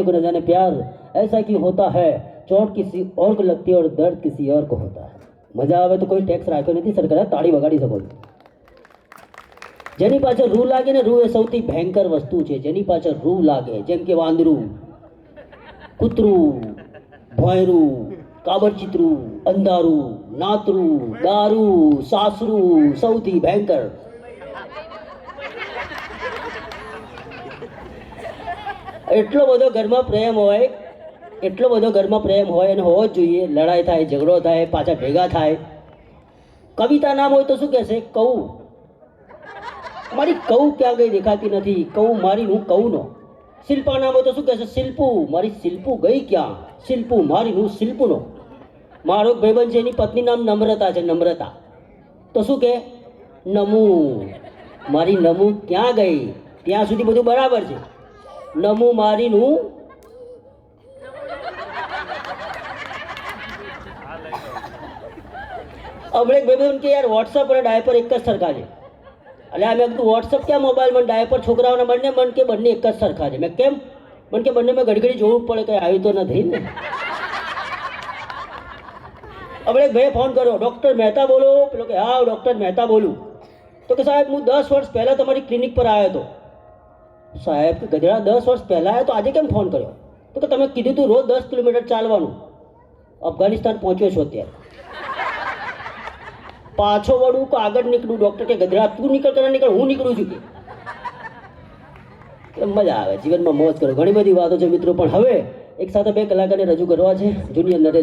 को न जाने प्यार ऐसा क्यों होता है चोट किसी और को लगती है और दर्द किसी और को होता है મજા આવે તો કોઈ ટેક્સ રાખ્યો નથી સરકારે તાળી વગાડી શકો છો જેની પાછળ રૂ લાગે ને રૂ એ સૌથી ભયંકર વસ્તુ છે જેની પાછળ રૂ લાગે જેમ કે વાંદરું કૂતરું ભોંયરું કાબરચિતરું અંધારું નાતરું દારૂ સાસરું સૌથી ભયંકર એટલો બધો ઘરમાં પ્રેમ હોય, એટલો બધો ઘરમાં પ્રેમ હોય અને હોવો જ જોઈએ. લડાઈ થાય, ઝઘડો થાય, પાછા ભેગા થાય. કવિતા નામ હોય તો શું કહેશે? કહું. મારી કહું ક્યાં ગઈ દેખાતી નથી. કહું મારી હું કહું નો. શિલ્પા નામ હોય તો શું કહેશે? શિલ્પુ. મારી શિલ્પુ ગઈ ક્યાં? શિલ્પુ મારી હું શિલ્પુનો મારો ભાઈબંધ છે, એની પત્ની નામ નમ્રતા છે, નમ્રતા. તો શું કે નમુ. મારી નમુ ક્યાં ગઈ? ત્યાં સુધી બધું બરાબર છે. નમુ મારીનું. હમણાં ભાઈબંધ કે, યાર વોટ્સઅપ અને ડાયપર એક જ સરખા છે. એટલે આ મેં કીધું વોટ્સઅપ ક્યાં મોબાઈલમાં ડાયપર છોકરાઓના બંને મન કે બંને એક જ સરખા છે? મેં કેમ? મને કે બંને મેં ઘડી ઘડી જોવું પડે, કંઈ આવ્યું તો નથી ને. હમણાં ભાઈ ફોન કર્યો, ડૉક્ટર મહેતા બોલો. પેલો કે, હા, ડૉક્ટર મહેતા બોલું. તો કે, સાહેબ, હું દસ વર્ષ પહેલાં તમારી ક્લિનિક પર આવ્યો હતો. સાહેબ, ગધેડા, દસ વર્ષ પહેલાં તો આજે કેમ ફોન કર્યો? તો કે તમે કીધું તું રોજ દસ કિલોમીટર ચાલવાનું. અફઘાનિસ્તાન પહોંચ્યો છો અત્યારે. પાછો વળું કે આગળ નીકળું ડૉક્ટર કે ગજરા તું નીકળ કરે નીકળ, હું નીકળું છું કે. મજા આવે, જીવનમાં મોજ કરો. ઘણી બધી વાતો છે મિત્રો, પણ હવે એક સાથે બે કલાકારને રજૂ કરવા છે. જુનિયર નરેશ